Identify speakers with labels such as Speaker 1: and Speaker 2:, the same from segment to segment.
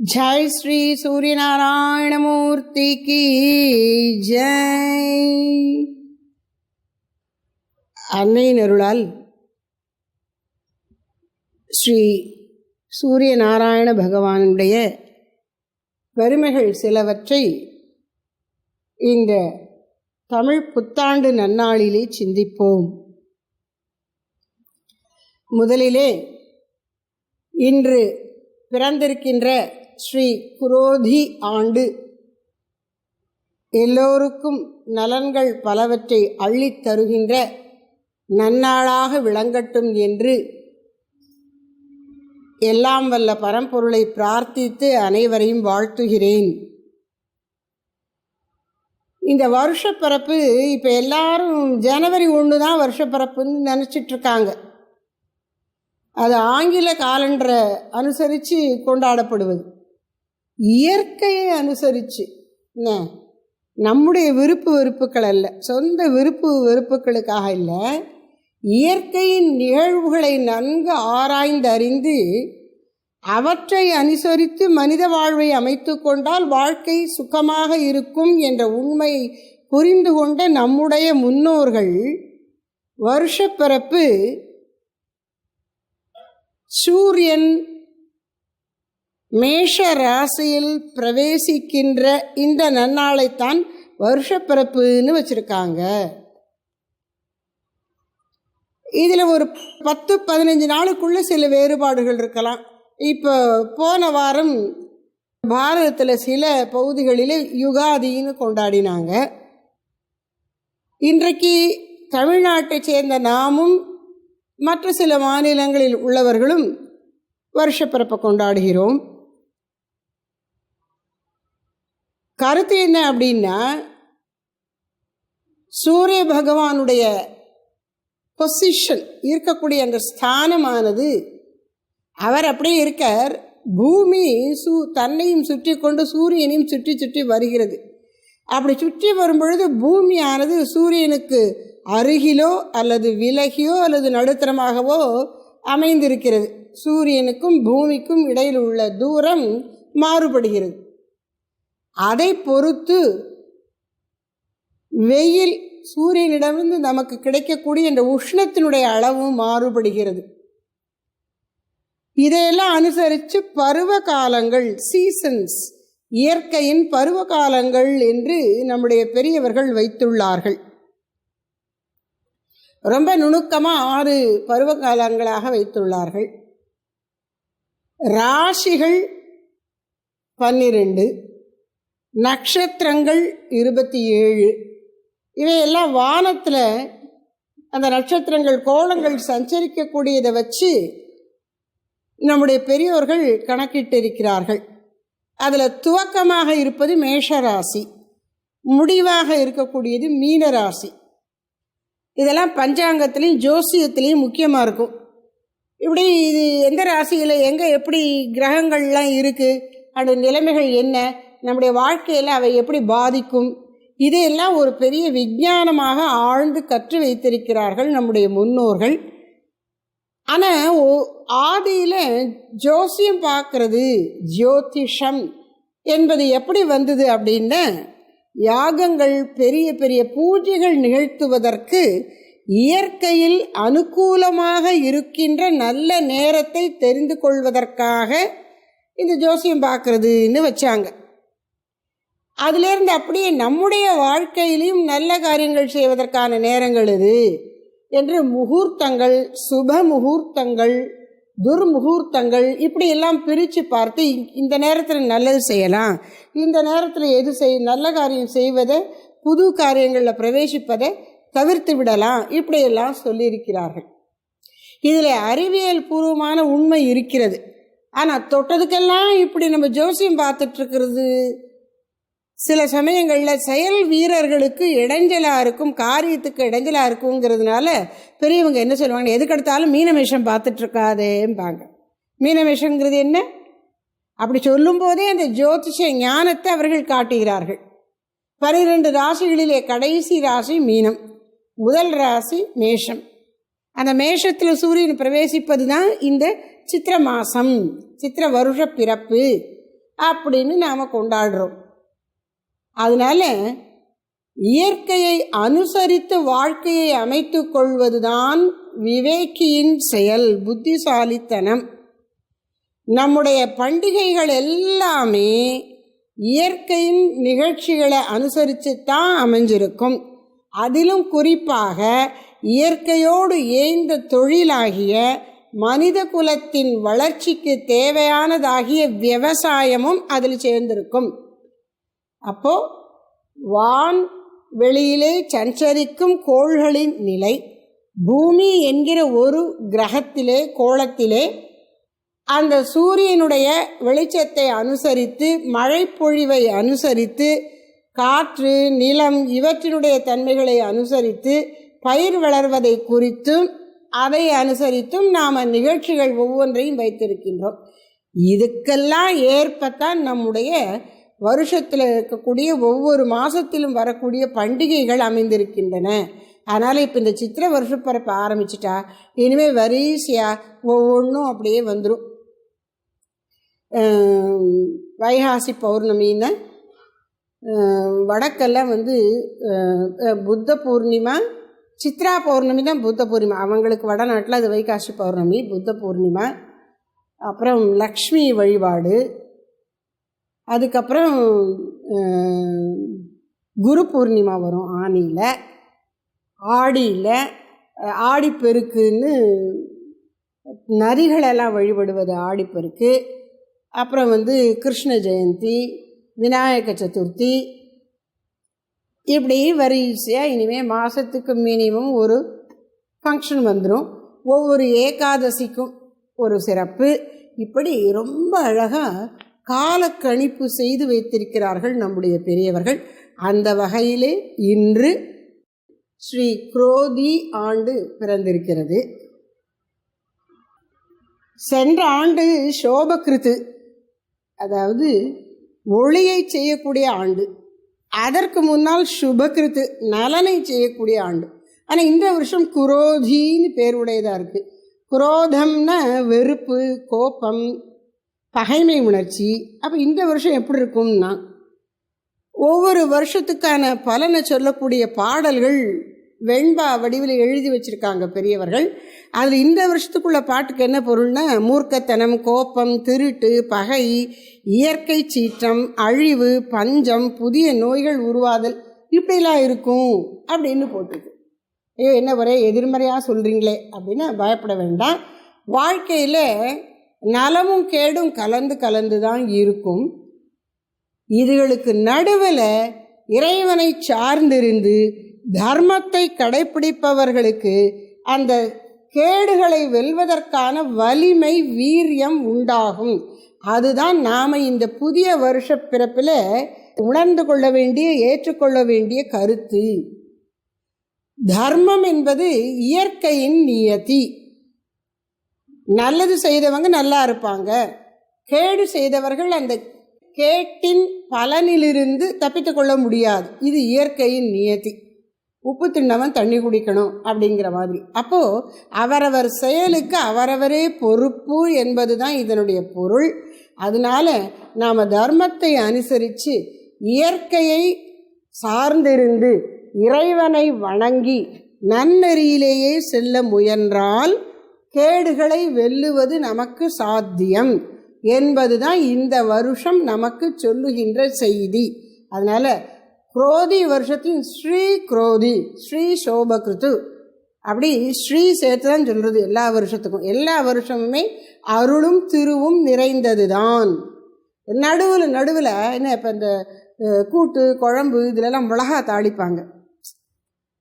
Speaker 1: जय श्री सूर्यनारायण मूर्ति की जय அன்னையின் அருளால் ஸ்ரீ சூரிய நாராயண பகவானுடைய பெருமைகள் சிலவற்றை இந்த தமிழ் புத்தாண்டு நன்னாளிலே சிந்திப்போம் முதலிலே இன்று பிறந்திருக்கின்ற ஸ்ரீ குரோதி ஆண்டு. எல்லோருக்கும் நலன்கள் பலவற்றை அள்ளித் தருகின்ற நன்னாளாக விளங்கட்டும் என்று எல்லாம் வல்ல பரம்பொருளை பிரார்த்தித்து அனைவரையும் வாழ்த்துகிறேன். இந்த வருஷப்பிறப்பு இப்போ எல்லாரும் ஜனவரி ஒன்று தான் வருஷப்பிறப்புன்னு நினச்சிட்டு இருக்காங்க அது ஆங்கில காலண்டரை அனுசரித்து கொண்டாடப்படுவது. இயற்கையை அனுசரித்து என்ன? நம்முடைய விருப்பு வெறுப்புகள் அல்ல. சொந்த விருப்பு வெறுப்புகளுக்காக இல்லை. இயற்கையின் நிகழ்வுகளை நன்கு ஆராய்ந்து அறிந்து அவற்றை அனுசரித்து மனித வாழ்வை அமைத்து கொண்டால் வாழ்க்கை சுகமாக இருக்கும் என்ற உண்மையை புரிந்து கொண்ட நம்முடைய முன்னோர்கள் வருஷப்பிறப்பு சூரியன் மேஷ ராசியில் பிரவேசிக்கின்ற இந்த நன்னாளைத்தான் வருஷப்பிறப்புன்னு வச்சுருக்காங்க. இதில் ஒரு பத்து பதினஞ்சு நாளுக்குள்ளே சில வேறுபாடுகள் இருக்கலாம். இப்போ போன வாரம் பாரதத்தில் சில பகுதிகளில் யுகாதின்னு கொண்டாடினாங்க. இன்றைக்கு தமிழ்நாட்டை சேர்ந்த நாமும் மற்ற சில மாநிலங்களில் உள்ளவர்களும் வருஷப்பிறப்பை கொண்டாடுகிறோம். கருத்து என்ன அப்படின்னா சூரிய பகவானுடைய பொசிஷன் இருக்கக்கூடிய அந்த ஸ்தானமானது அவர் அப்படியே இருக்கார். பூமி சூ தன்னையும் சுற்றி கொண்டு சூரியனையும் சுற்றி சுற்றி வருகிறது. அப்படி சுற்றி வரும்பொழுது பூமியானது சூரியனுக்கு அருகிலோ அல்லது விலகியோ அல்லது நடுத்தரமாகவோ அமைந்திருக்கிறது. சூரியனுக்கும் பூமிக்கும் இடையில் உள்ள தூரம் மாறுபடுகிறது. அதை பொறுத்து வெயில் சூரியனிடமிருந்து நமக்கு கிடைக்கக்கூடிய இந்த உஷ்ணத்தினுடைய அளவும் மாறுபடுகிறது. இதையெல்லாம் அனுசரித்து பருவ காலங்கள் சீசன்ஸ் இயற்கையின் பருவ காலங்கள் என்று நம்முடைய பெரியவர்கள் வைத்துள்ளார்கள். ரொம்ப நுணுக்கமாக ஆறு பருவ காலங்களாக வைத்துள்ளார்கள். ராசிகள் பன்னிரெண்டு நட்சத்திரங்கள் இருபத்தி ஏழு. இவையெல்லாம் வானத்தில் அந்த நட்சத்திரங்கள் கோலங்கள் சஞ்சரிக்கக்கூடியதை வச்சு நம்முடைய பெரியோர்கள் கணக்கிட்டிருக்கிறார்கள். அதில் துவக்கமாக இருப்பது மேஷராசி முடிவாக இருக்கக்கூடியது மீனராசி. இதெல்லாம் பஞ்சாங்கத்துலேயும் ஜோசியத்திலையும் முக்கியமாக இருக்கும். இப்படி இது எந்த ராசியில் எங்கே எப்படி கிரகங்கள்லாம் இருக்குது அந்த நிலைமைகள் என்ன நம்முடைய வாழ்க்கையில் அவை எப்படி பாதிக்கும்? இதையெல்லாம் ஒரு பெரிய விஞ்ஞானமாக ஆழ்ந்து கற்று வைத்திருக்கிறார்கள் நம்முடைய முன்னோர்கள். ஆனால் ஆதியில் ஜோசியம் பார்க்கறது ஜோதிஷம். என்பது எப்படி வந்தது அப்படின்னா யாகங்கள் பெரிய பெரிய பூஜைகள் நிகழ்த்துவதற்கு இயற்கையில் அனுகூலமாக இருக்கின்ற நல்ல நேரத்தை தெரிந்து கொள்வதற்காக இந்த ஜோசியம் பார்க்கறதுன்னு வச்சாங்க. அதிலேருந்து அப்படியே நம்முடைய வாழ்க்கையிலையும் நல்ல காரியங்கள் செய்வதற்கான நேரங்கள் இது என்று முகூர்த்தங்கள் சுப முகூர்த்தங்கள் துர்முகூர்த்தங்கள் இப்படியெல்லாம் பிரித்து பார்த்து இந்த நேரத்தில் நல்லது செய்யலாம். இந்த நேரத்தில் எது செய் நல்ல காரியம் செய்வதை புது காரியங்களில் பிரவேசிப்பதை தவிர்த்து விடலாம். இப்படியெல்லாம் சொல்லியிருக்கிறார்கள். இதில் அறிவியல் பூர்வமான உண்மை இருக்கிறது. ஆனால் தொட்டதுக்கெல்லாம் இப்படி நம்ம ஜோசியம் பார்த்துட்ருக்கிறது சில சமயங்களில் செயல் வீரர்களுக்கு இடைஞ்சலாக இருக்கும் காரியத்துக்கு இடைஞ்சலாக இருக்குங்கிறதுனால பெரியவங்க என்ன சொல்லுவாங்க எதுக்கெடுத்தாலும் மீனமேஷம் பார்த்துட்ருக்காதேம்பாங்க. மீனமேஷங்கிறது என்ன? அப்படி சொல்லும்போதே அந்த ஜோதிஷ ஞானத்தை அவர்கள் காட்டுகிறார்கள். பனிரெண்டு ராசிகளிலே கடைசி ராசி மீனம் முதல் ராசி மேஷம். அந்த மேஷத்தில் சூரியன் பிரவேசிப்பது தான் இந்த சித்திர மாதம் சித்திர வருஷ பிறப்பு அப்படின்னு நாம் கொண்டாடுறோம். அதனால் இயற்கையை அனுசரித்து வாழ்க்கையை அமைத்து கொள்வதுதான் விவேக்கியின் செயல் புத்திசாலித்தனம். நம்முடைய பண்டிகைகள் எல்லாமே இயற்கையின் நிகழ்ச்சிகளை அனுசரித்து தான் அமைஞ்சிருக்கும். அதிலும் குறிப்பாக இயற்கையோடு ஏய்ந்த தொழிலாகிய மனித குலத்தின் வளர்ச்சிக்கு தேவையானதாகிய விவசாயமும் அதில் சேர்ந்திருக்கும். அப்போ வான் வெளியிலே சஞ்சரிக்கும் கோள்களின் நிலை பூமி என்கிற ஒரு கிரகத்திலே கோளத்திலே அந்த சூரியனுடைய வெளிச்சத்தை அனுசரித்து மழைப்பொழிவை அனுசரித்து காற்று நிலம் இவற்றினுடைய தன்மைகளை அனுசரித்து பயிர் வளர்வதை குறித்தும் அதை அனுசரித்தும் நாம் நிகழ்ச்சிகள் ஒவ்வொன்றையும் வைத்திருக்கின்றோம். இதுக்கெல்லாம் ஏற்பத்தான் நம்முடைய வருஷத்தில் இருக்கக்கூடிய ஒவ்வொரு மாதத்திலும் வரக்கூடிய பண்டிகைகள் அமைந்திருக்கின்றன. அதனால் இப்போ இந்த சித்திர வருஷப்பரப்பை ஆரம்பிச்சிட்டா இனிமேல் வரிசையாக ஒவ்வொன்றும் அப்படியே வந்துடும் வைகாசி பௌர்ணமின்னு வடக்கெல்லாம் வந்து புத்த பூர்ணிமா சித்ரா பௌர்ணமி தான் புத்த பூர்ணிமா. அவங்களுக்கு வடநாட்டில் அது வைகாசி பௌர்ணமி புத்த பூர்ணிமா அப்புறம் லக்ஷ்மி வழிபாடு அதுக்கப்புறம் குரு பூர்ணிமா வரும் ஆனியில் ஆடியில் ஆடிப்பெருக்குன்னு நரிகளெல்லாம் வழிபடுவது ஆடிப்பெருக்கு. அப்புறம் வந்து கிருஷ்ண ஜெயந்தி விநாயக சதுர்த்தி. இப்படி வரிசையாக இனிமேல் மாதத்துக்கு மினிமம் ஒரு ஃபங்க்ஷன் வந்துடும் ஒவ்வொரு ஏகாதசிக்கும் ஒரு சிறப்பு. இப்படி ரொம்ப அழகாக காலக்கணிப்பு செய்து வைத்திருக்கிறார்கள் நம்முடைய பெரியவர்கள். அந்த வகையிலே இன்று ஸ்ரீ குரோதி ஆண்டு பிறந்திருக்கிறது. சென்ற ஆண்டு சோபகிருத்து அதாவது ஒளியை செய்யக்கூடிய ஆண்டு. அதற்கு முன்னால் சுபகிருத்து நலனை செய்யக்கூடிய ஆண்டு. ஆனால் இந்த வருஷம் குரோதின்னு பேருடையதாக இருக்குது குரோதம்னா வெறுப்பு கோபம் பகைமை உணர்ச்சி. அப்போ இந்த வருஷம் எப்படி இருக்கும்னா ஒவ்வொரு வருஷத்துக்கான பலனை சொல்லக்கூடிய பாடல்கள் வெண்பா வடிவில் எழுதி வச்சுருக்காங்க பெரியவர்கள். அதில் இந்த வருஷத்துக்குள்ள பாட்டுக்கு என்ன பொருள்னா மூர்க்கத்தனம் கோப்பம் திருட்டு பகை இயற்கை சீற்றம் அழிவு பஞ்சம் புதிய நோய்கள் உருவாதல் இப்படிலாம் இருக்கும் அப்படின்னு போட்டுது ஐயோ என்ன ஒரே எதிர்மறையாக சொல்கிறீங்களே அப்படின்னு பயப்பட வேண்டாம். வாழ்க்கையில் நலமும் கேடும் கலந்து கலந்து தான் இருக்கும். இதுகளுக்கு நடுவில் இறைவனை சார்ந்திருந்து தர்மத்தை கடைப்பிடிப்பவர்களுக்கு அந்த கேடுகளை வெல்வதற்கான வலிமை வீரியம் உண்டாகும். அதுதான் நாம் இந்த புதிய வருஷ பிறப்பில் உணர்ந்து கொள்ள வேண்டிய ஏற்றுக்கொள்ள வேண்டிய கருத்து. தர்மம் என்பது இயற்கையின் நியதி. நல்லது செய்தவங்க நல்லா இருப்பாங்க. கேடு செய்தவர்கள் அந்த கேட்டின் பலனிலிருந்து தப்பித்து கொள்ள முடியாது. இது இயற்கையின் நியதி. உப்பு தின்னவன் தண்ணி குடிக்கணும் அப்படிங்கிற மாதிரி. அப்போது அவரவர் செயலுக்கு அவரவரே பொறுப்பு என்பது தான் இதனுடைய பொருள். அதனால நாம் தர்மத்தை அனுசரித்து இயற்கையை சார்ந்திருந்து இறைவனை வணங்கி நன்னெறியிலேயே செல்ல முயன்றால் கேடுகளை வெல்லுவது நமக்கு சாத்தியம் என்பதுதான் இந்த வருஷம் நமக்கு சொல்லுகின்ற செய்தி. அதனால் குரோதி வருஷத்தின் ஸ்ரீ குரோதி ஸ்ரீ சோபகிருத்து அப்படி ஸ்ரீ சேர்த்து தான் சொல்கிறது எல்லா வருஷத்துக்கும். எல்லா வருஷமுமே அருளும் திருவும் நிறைந்தது தான் நடுவில் நடுவில் என்ன இப்போ இந்த கூட்டு குழம்பு இதிலெல்லாம் மிளகா தாளிப்பாங்க.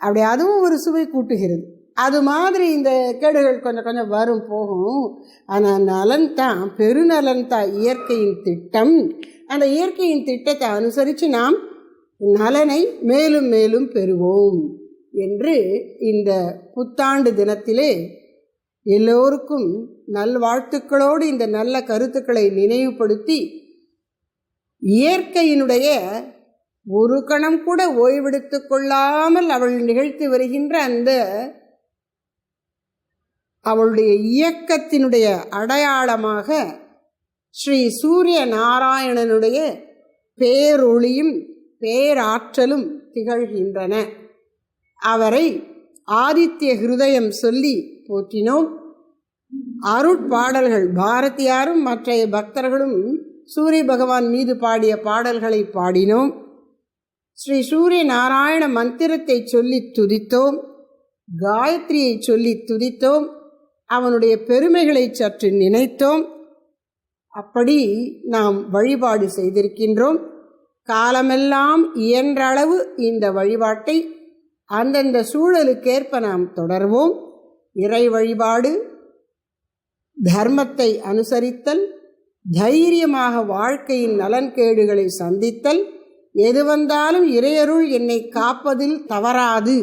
Speaker 1: அப்படி அதுவும் ஒரு சுவை கூட்டுகிறது. அது மாதிரி இந்த கேடுகள் கொஞ்சம் கொஞ்சம் வரும் போகும். ஆனால் நலன் தான் பெருநலன் தான் இயற்கையின் திட்டம். அந்த இயற்கையின் திட்டத்தை அனுசரித்து நாம் நலனை மேலும் மேலும் பெறுவோம் என்று இந்த புத்தாண்டு தினத்திலே எல்லோருக்கும் நல்வாழ்த்துக்களோடு இந்த நல்ல கருத்துக்களை நினைவுபடுத்தி இயற்கையினுடைய ஒரு கணம் கூட ஓய்வெடுத்து கொள்ளாமல் அவள் நிகழ்த்தி வருகின்ற அந்த அவளுடைய இயக்கத்தினுடைய அடையாளமாக ஸ்ரீ சூரிய நாராயணனுடைய பேரொளியும் பேராற்றலும் திகழ்கின்றன. அவரை ஆதித்ய ஹிருதயம் சொல்லி போற்றினோம். அருட்பாடல்கள் பாரதியாரும் மற்றைய பக்தர்களும் சூரிய பகவான் மீது பாடிய பாடல்களை பாடினோம். ஸ்ரீ சூரிய நாராயண மந்திரத்தை சொல்லி துதித்தோம். காயத்ரியை சொல்லி துதித்தோம். அவனுடைய பெருமைகளை சற்று நினைத்தோம். அப்படி நாம் வழிபாடு செய்திருக்கின்றோம். காலமெல்லாம் இயன்ற அளவு இந்த வழிபாட்டை அந்தந்த சூழலுக்கேற்ப நாம் தொடர்வோம். இறை வழிபாடு தர்மத்தை அனுசரித்தல் தைரியமாக வாழ்க்கையின் நலன்கேடுகளை சந்தித்தல் எது வந்தாலும் இறையருள் என்னை காப்பதில் தவறாது.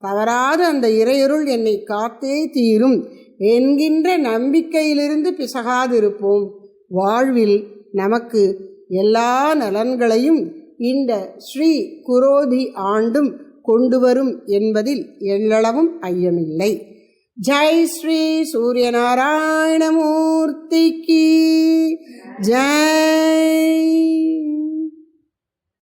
Speaker 1: தவறாது அந்த இறையருள் என்னை காத்தே தீரும். என்கின்ற நம்பிக்கையிலிருந்து பிசகாதிருப்போம். வாழ்வில் நமக்கு எல்லா நலன்களையும் இந்த ஸ்ரீ குரோதி ஆண்டும் கொண்டு வரும் என்பதில் எள்ளளவும் ஐயமில்லை. ஜெய் ஸ்ரீ சூரியநாராயணமூர்த்திக்கு. ஜெய்.